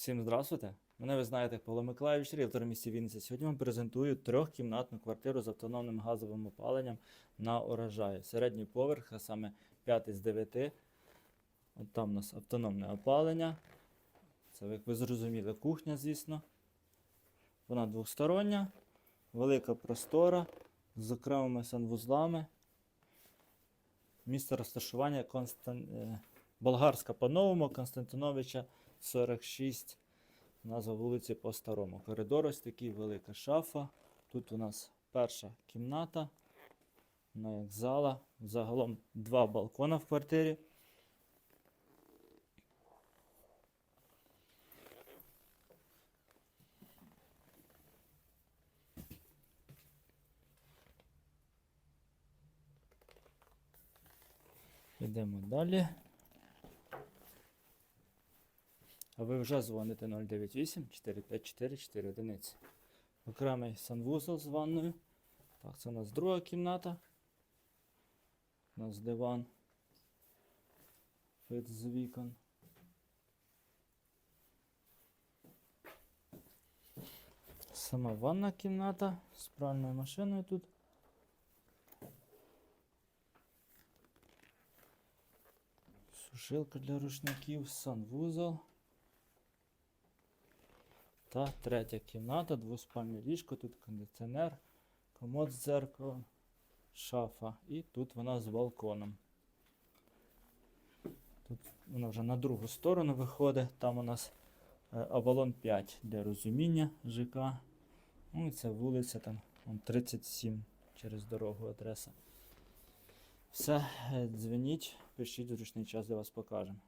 Всім здравствуйте! Мене ви знаєте Павло Миколаївич, ріелтор місті Вінниця. Сьогодні вам презентую трьохкімнатну квартиру з автономним газовим опаленням на урожаї. Середній поверх, а саме 5 з 9. От там у нас автономне опалення. Це, як ви зрозуміли, кухня, звісно. Вона двостороння, велика простора з окремими санвузлами. Місце розташування Констан... е, Болгарська по-новому, Константиновича 46. Назва вулиці по-старому. Коридор ось такий, велика шафа. Тут у нас перша кімната. Вона як зала. Загалом два балкона в квартирі. Йдемо далі. А ви вже дзвоните 098 454 4 одиниці. Окремий санвузол з ванною. Так, це у нас друга кімната. У нас диван. Вид з вікон. Сама ванна кімната з пральною машиною тут. Сушилка для рушників, санвузол. Та третя кімната, двоспальне ліжко, тут кондиціонер, комод з дзеркалом, шафа. І тут вона з балконом. Тут вона вже на другу сторону виходить. Там у нас е, Авалон 5 для розуміння ЖК. Ну і це вулиця там вон 37 через дорогу адреса. Все, е, дзвоніть, пишіть зручний час, де вас покажемо.